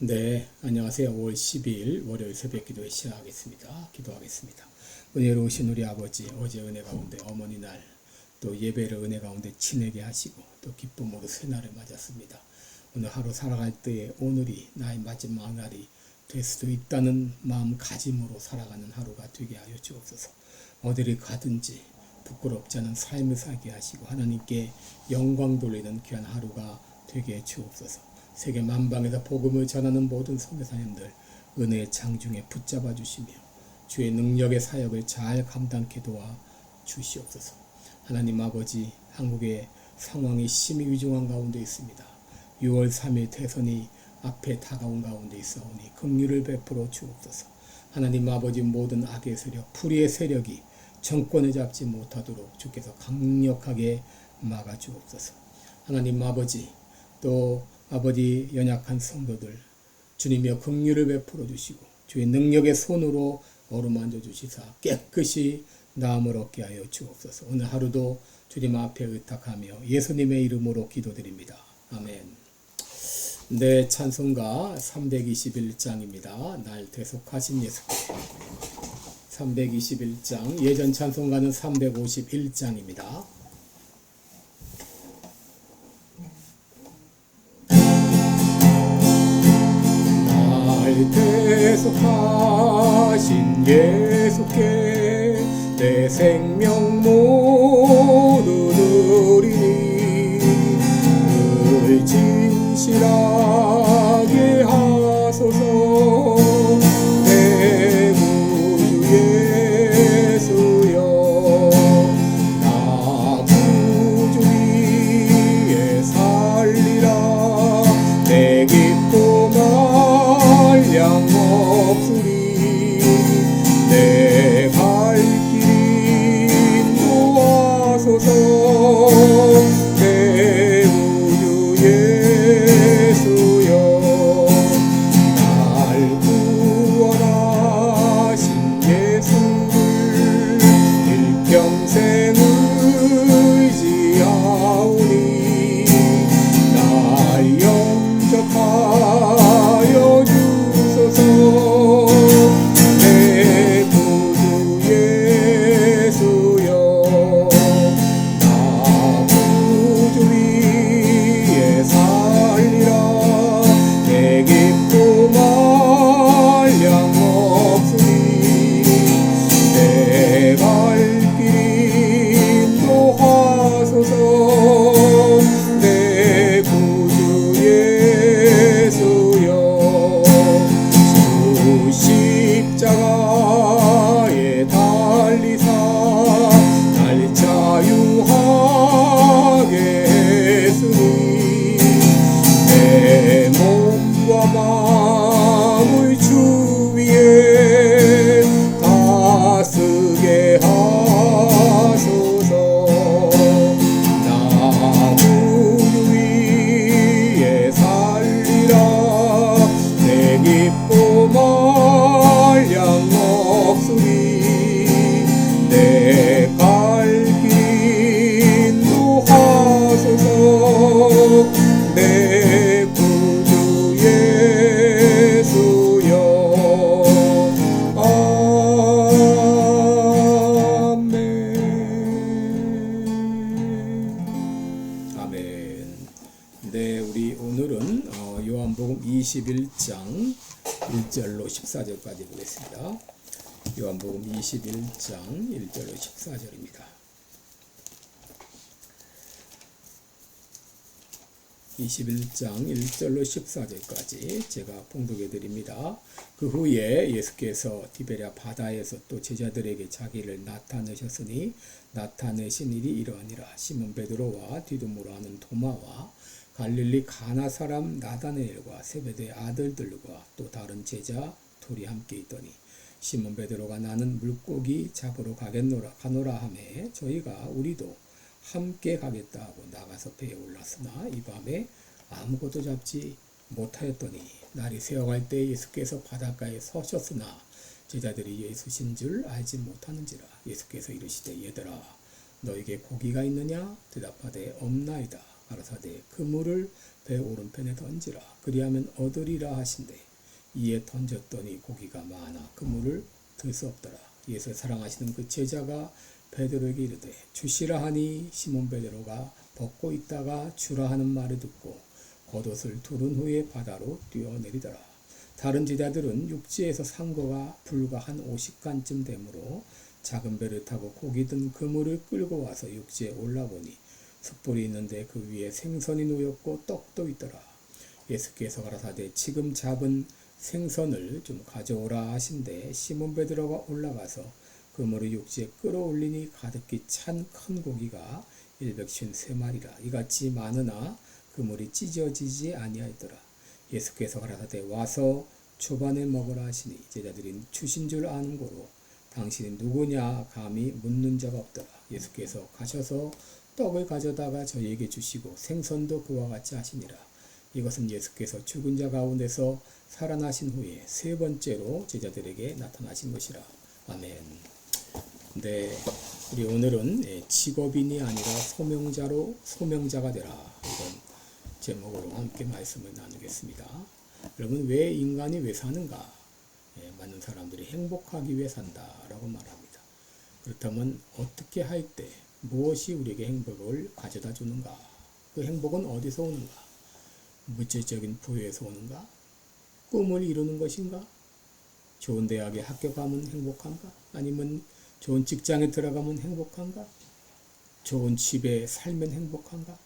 네, 안녕하세요. 5월 12일 월요일 새벽 기도회 시작하겠습니다. 기도하겠습니다. 은혜로우신 우리 아버지, 어제 은혜 가운데 어머니 날, 또 예배를 은혜 가운데 지내게 하시고, 또 기쁨으로 새날을 맞았습니다. 오늘 하루 살아갈 때에 오늘이 나의 마지막 날이 될 수도 있다는 마음가짐으로 살아가는 하루가 되게 하여 주옵소서. 어디를 가든지 부끄럽지 않은 삶을 살게 하시고 하나님께 영광 돌리는 귀한 하루가 되게 해 주옵소서. 세계 만방에서 복음을 전하는 모든 선교사님들 은혜의 장중에 붙잡아 주시며 주의 능력의 사역을 잘 감당케 도와 주시옵소서. 하나님 아버지 한국의 상황이 심히 위중한 가운데 있습니다. 6월 3일 대선이 앞에 다가온 가운데 있사오니 긍휼을 베풀어 주옵소서. 하나님 아버지 모든 악의 세력, 불의의 세력이 정권을 잡지 못하도록 주께서 강력하게 막아 주옵소서. 하나님 아버지 또 아버지 연약한 성도들 주님여 긍휼을 베풀어 주시고 주의 능력의 손으로 어루만져 주시사 깨끗이 나음을 얻게 하여 주옵소서. 오늘 하루도 주님 앞에 의탁하며 예수님의 이름으로 기도드립니다. 아멘. 네, 찬송가 321장입니다. 날 대속하신 예수께. 321장, 예전 찬송가는 351장입니다. 대속하신 예수께 내 생명 오늘은 어, 요한복음 21장 1절로 14절까지 보겠습니다. 요한복음 21장 1절로 14절입니다 21장 1절로 14절까지 제가 봉독해 드립니다. 그 후에 예수께서 디베랴 바다에서 또 제자들에게 자기를 나타내셨으니 나타내신 일이 이러하니라 시몬 베드로와 디두모로 하는 도마와 갈릴리 가나 사람 나다네엘과 세베대의 아들들과 또 다른 제자 둘이 함께 있더니 시몬 베드로가 나는 물고기 잡으러 가겠노라 가노라 하매 저희가 우리도 함께 가겠다 하고 나가서 배에 올랐으나 이 밤에 아무것도 잡지 못하였더니 날이 새어갈 때 예수께서 바닷가에 서셨으나 제자들이 예수신 줄 알지 못하는지라 예수께서 이르시되 얘들아 너에게 고기가 있느냐? 대답하되 없나이다. 가라사대 그물을 배 오른편에 던지라. 그리하면 얻으리라 하신대. 이에 던졌더니 고기가 많아 그물을 들 수 없더라. 예수 사랑하시는 그 제자가 베드로에게 이르되 주시라 하니 시몬 베드로가 벗고 있다가 주라 하는 말을 듣고 겉옷을 두른 후에 바다로 뛰어내리더라 다른 제자들은 육지에서 산 거가 불과 한 50간쯤 되므로 작은 배를 타고 고기 든 그물을 끌고 와서 육지에 올라보니 숯불이 있는데 그 위에 생선이 놓였고 떡도 있더라. 예수께서 가라사대 지금 잡은 생선을 좀 가져오라 하신데 시몬 베드로가 올라가서 그물을 육지에 끌어올리니 가득히 찬 큰 고기가 153마리라 이같이 많으나 그물이 찢어지지 아니하였더라. 예수께서 가라사대 와서 초반에 먹으라 하시니 제자들이 주신 줄 아는 고로 당신이 누구냐 감히 묻는 자가 없더라. 예수께서 가셔서 떡을 가져다가 저희에게 주시고 생선도 그와 같이 하시니라. 이것은 예수께서 죽은 자 가운데서 살아나신 후에 세 번째로 제자들에게 나타나신 것이라. 아멘. 네, 우리 오늘은 예, 직업인이 아니라 소명자로 소명자가 되라 이런 제목으로 함께 말씀을 나누겠습니다. 여러분 왜 인간이 왜 사는가? 예, 많은 사람들이 행복하기 위해 산다라고 말합니다. 그렇다면 어떻게 할 때 무엇이 우리에게 행복을 가져다 주는가? 그 행복은 어디서 오는가? 물질적인 부여에서 오는가? 꿈을 이루는 것인가? 좋은 대학에 합격하면 행복한가? 아니면 좋은 직장에 들어가면 행복한가? 좋은 집에 살면 행복한가?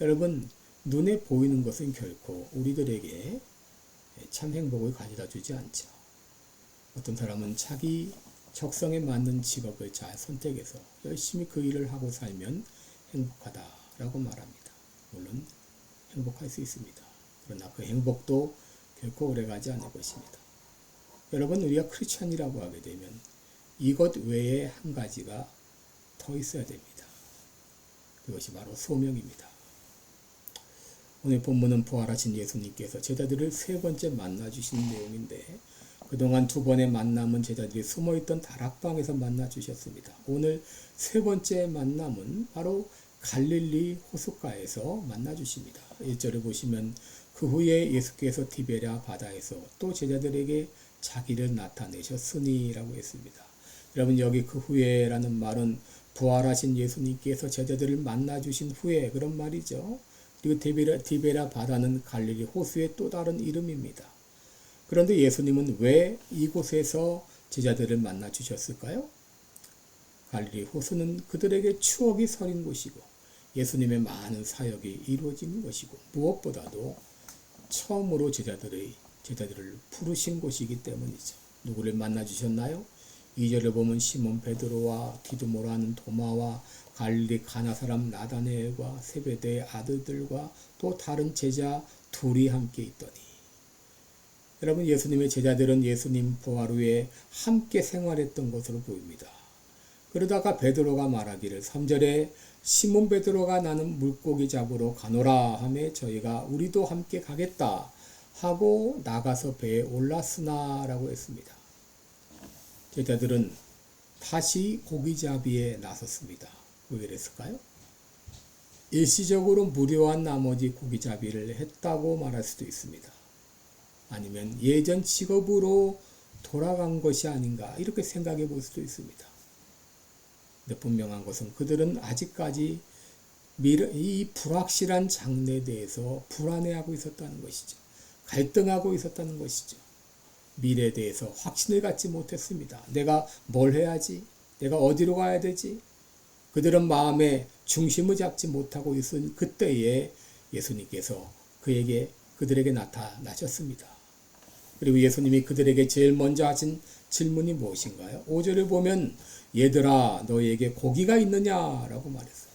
여러분, 눈에 보이는 것은 결코 우리들에게 참 행복을 가져다 주지 않죠. 어떤 사람은 자기 적성에 맞는 직업을 잘 선택해서 열심히 그 일을 하고 살면 행복하다라고 말합니다. 물론 행복할 수 있습니다. 그러나 그 행복도 결코 오래가지 않을 것입니다. 여러분 우리가 크리스천이라고 하게 되면 이것 외에 한 가지가 더 있어야 됩니다. 그것이 바로 소명입니다. 오늘 본문은 부활하신 예수님께서 제자들을 세 번째 만나 주신 내용인데 그동안 두 번의 만남은 제자들이 숨어있던 다락방에서 만나 주셨습니다. 오늘 세 번째 만남은 바로 갈릴리 호숫가에서 만나 주십니다. 1절을 보시면 그 후에 예수께서 티베랴 바다에서 또 제자들에게 자기를 나타내셨으니라고 했습니다. 여러분 여기 그 후에라는 말은 부활하신 예수님께서 제자들을 만나 주신 후에 그런 말이죠. 그리고 디베라, 디베라 바다는 갈릴리 호수의 또 다른 이름입니다. 그런데 예수님은 왜 이곳에서 제자들을 만나 주셨을까요? 갈릴리 호수는 그들에게 추억이 서린 곳이고 예수님의 많은 사역이 이루어지는 것이고 무엇보다도 처음으로 제자들의 제자들을 부르신 곳이기 때문이죠. 누구를 만나 주셨나요? 2절을 보면 시몬 베드로와 디두모라는 도마와 갈릴리 가나 사람 나다네엘과 세베대의 아들들과 또 다른 제자 둘이 함께 있더니 여러분 예수님의 제자들은 예수님 후에 함께 생활했던 것으로 보입니다. 그러다가 베드로가 말하기를 3절에 시몬 베드로가 나는 물고기 잡으러 가노라 하매 저희가 우리도 함께 가겠다 하고 나가서 배에 올랐으나라고 했습니다. 제자들은 다시 고기잡이에 나섰습니다. 왜 그랬을까요? 일시적으로 무료한 나머지 고기잡이를 했다고 말할 수도 있습니다. 아니면 예전 직업으로 돌아간 것이 아닌가 이렇게 생각해 볼 수도 있습니다. 근데 분명한 것은 그들은 아직까지 이 불확실한 장래에 대해서 불안해하고 있었다는 것이죠. 갈등하고 있었다는 것이죠. 미래에 대해서 확신을 갖지 못했습니다. 내가 뭘 해야지? 내가 어디로 가야 되지? 그들은 마음에 중심을 잡지 못하고 있은 그때에 예수님께서 그에게 그들에게 나타나셨습니다. 그리고 예수님이 그들에게 제일 먼저 하신 질문이 무엇인가요? 5절을 보면 얘들아 너에게 고기가 있느냐라고 말했어요.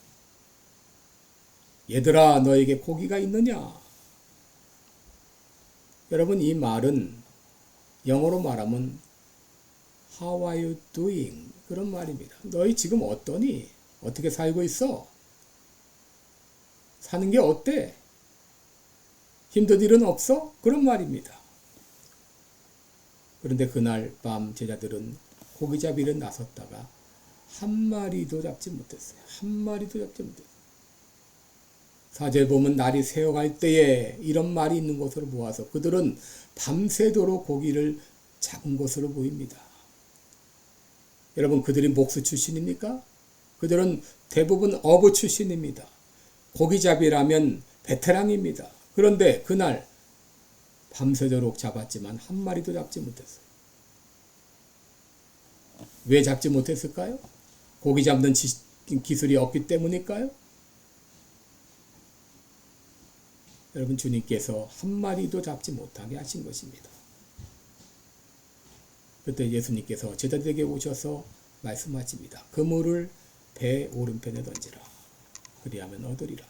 얘들아 너에게 고기가 있느냐? 여러분 이 말은 영어로 말하면 How are you doing? 그런 말입니다. 너희 지금 어떠니? 어떻게 살고 있어? 사는 게 어때? 힘든 일은 없어? 그런 말입니다. 그런데 그날 밤 제자들은 고기잡이를 나섰다가 한 마리도 잡지 못했어요. 한 마리도 잡지 못했어요. 사절 보면 날이 새어갈 때에 이런 말이 있는 것으로 보아서 그들은 밤새도록 고기를 잡은 것으로 보입니다. 여러분 그들이 목수 출신입니까? 그들은 대부분 어부 출신입니다. 고기잡이라면 베테랑입니다. 그런데 그날 밤새도록 잡았지만 한 마리도 잡지 못했어요. 왜 잡지 못했을까요? 고기 잡는 지- 기술이 없기 때문일까요? 여러분 주님께서 한 마리도 잡지 못하게 하신 것입니다. 그때 예수님께서 제자들에게 오셔서 말씀하십니다. 그물을 배 오른편에 던지라. 그리하면 얻으리라.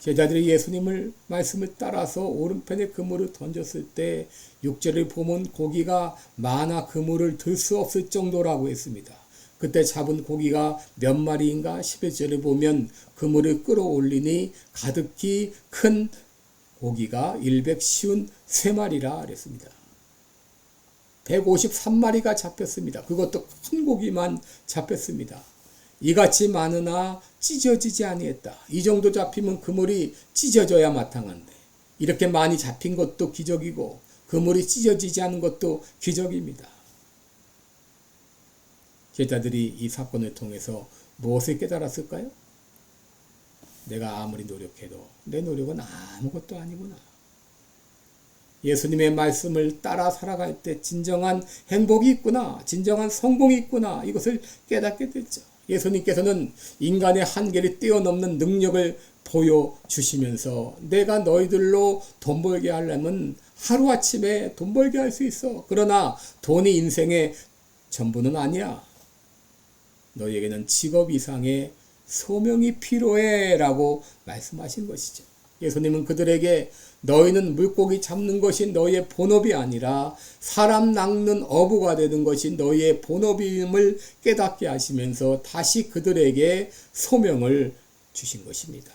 제자들이 예수님을 말씀을 따라서 오른편에 그물을 던졌을 때 6절을 보면 고기가 많아 그물을 들 수 없을 정도라고 했습니다. 그때 잡은 고기가 몇 마리인가 11절을 보면 그물을 끌어올리니 가득히 큰 고기가 153마리라 그랬습니다. 153마리가 잡혔습니다. 그것도 큰 고기만 잡혔습니다. 이같이 많으나 찢어지지 아니했다. 이 정도 잡히면 그물이 찢어져야 마땅한데 이렇게 많이 잡힌 것도 기적이고 그물이 찢어지지 않은 것도 기적입니다. 제자들이 이 사건을 통해서 무엇을 깨달았을까요? 내가 아무리 노력해도 내 노력은 아무것도 아니구나. 예수님의 말씀을 따라 살아갈 때 진정한 행복이 있구나, 진정한 성공이 있구나, 이것을 깨닫게 됐죠. 예수님께서는 인간의 한계를 뛰어넘는 능력을 보여주시면서 내가 너희들로 돈 벌게 하려면 하루아침에 돈 벌게 할 수 있어. 그러나 돈이 인생의 전부는 아니야. 너희에게는 직업 이상의 소명이 필요해 라고 말씀하신 것이죠. 예수님은 그들에게 너희는 물고기 잡는 것이 너희의 본업이 아니라 사람 낚는 어부가 되는 것이 너희의 본업임을 깨닫게 하시면서 다시 그들에게 소명을 주신 것입니다.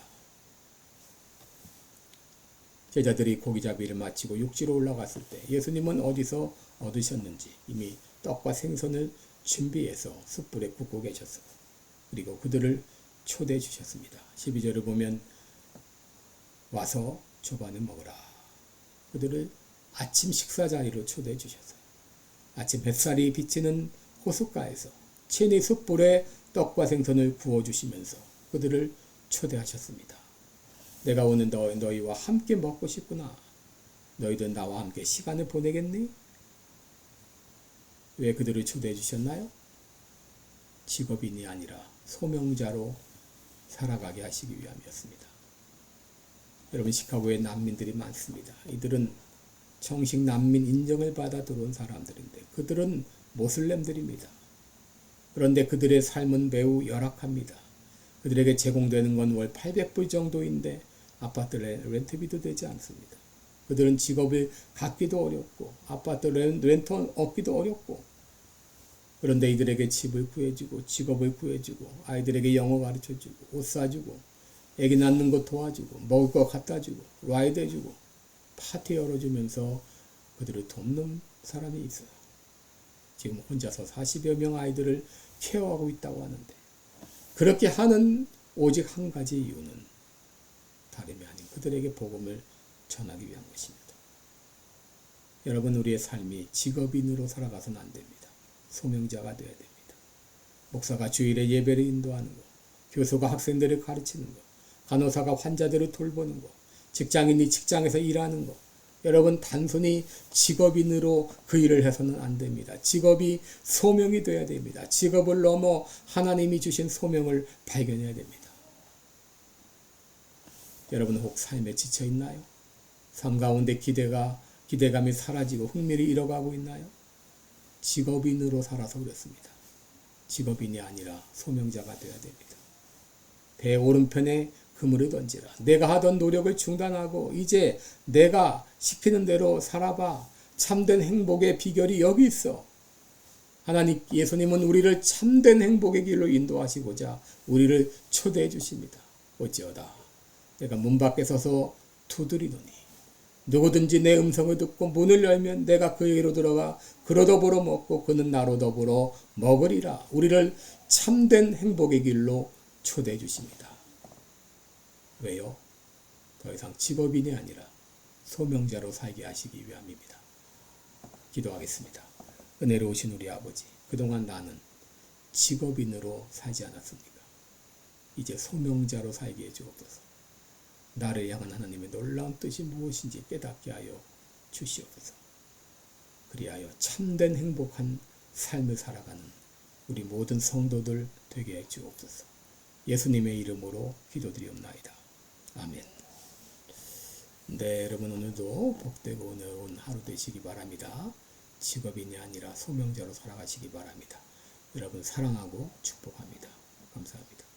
제자들이 고기잡이를 마치고 육지로 올라갔을 때 예수님은 어디서 얻으셨는지 이미 떡과 생선을 준비해서 숯불에 굽고 계셨어요. 그리고 그들을 초대해 주셨습니다. 12절을 보면 와서 조반을 먹으라. 그들을 아침 식사 자리로 초대해 주셨어요. 아침 햇살이 비치는 호숫가에서 친히 숯불에 떡과 생선을 구워 주시면서 그들을 초대하셨습니다. 내가 너, 너희와 함께 먹고 싶구나. 너희들 나와 함께 시간을 보내겠니? 왜 그들을 초대해 주셨나요? 직업인이 아니라 소명자로 살아가게 하시기 위함이었습니다. 여러분 시카고에 난민들이 많습니다. 이들은 정식 난민 인정을 받아 들어온 사람들인데 그들은 모슬렘들입니다. 그런데 그들의 삶은 매우 열악합니다. 그들에게 제공되는 건 월 800불 정도인데 아파트 렌트비도 되지 않습니다. 그들은 직업을 갖기도 어렵고 아파트 렌터 얻기도 어렵고 그런데 이들에게 집을 구해주고 직업을 구해주고 아이들에게 영어 가르쳐주고 옷 사주고 애기 낳는 거 도와주고 먹을 거 갖다 주고 라이드 해주고 파티 열어주면서 그들을 돕는 사람이 있어요. 지금 혼자서 40여 명 아이들을 케어하고 있다고 하는데 그렇게 하는 오직 한 가지 이유는 다름이 아닌 그들에게 복음을 전하기 위한 것입니다. 여러분 우리의 삶이 직업인으로 살아가서는 안 됩니다. 소명자가 되어야 됩니다. 목사가 주일에 예배를 인도하는 것, 교수가 학생들을 가르치는 것, 간호사가 환자들을 돌보는 것, 직장인이 직장에서 일하는 것. 여러분 단순히 직업인으로 그 일을 해서는 안 됩니다. 직업이 소명이 되어야 됩니다. 직업을 넘어 하나님이 주신 소명을 발견해야 됩니다. 여러분 혹 삶에 지쳐 있나요? 삶 가운데 기대가 기대감이 사라지고 흥미를 잃어가고 있나요? 직업인으로 살아서 그렇습니다. 직업인이 아니라 소명자가 되어야 됩니다. 배 오른편에 그물을 던지라. 내가 하던 노력을 중단하고 이제 내가 시키는 대로 살아봐. 참된 행복의 비결이 여기 있어. 하나님 예수님은 우리를 참된 행복의 길로 인도하시고자 우리를 초대해 주십니다. 어찌어다 내가 문 밖에 서서 두드리노니 누구든지 내 음성을 듣고 문을 열면 내가 그에게로 들어가 그로 더불어 먹고 그는 나로 더불어 먹으리라. 우리를 참된 행복의 길로 초대해 주십니다. 왜요? 더 이상 직업인이 아니라 소명자로 살게 하시기 위함입니다. 기도하겠습니다. 은혜로우신 우리 아버지, 그동안 나는 직업인으로 살지 않았습니까? 이제 소명자로 살게 해주옵소서. 나를 향한 하나님의 놀라운 뜻이 무엇인지 깨닫게 하여 주시옵소서. 그리하여 참된 행복한 삶을 살아가는 우리 모든 성도들 되게 해 주옵소서. 예수님의 이름으로 기도드리옵나이다. 아멘. 네, 여러분 오늘도 복되고 은혜로운 하루 되시기 바랍니다. 직업인이 아니라 소명자로 살아가시기 바랍니다. 여러분 사랑하고 축복합니다. 감사합니다.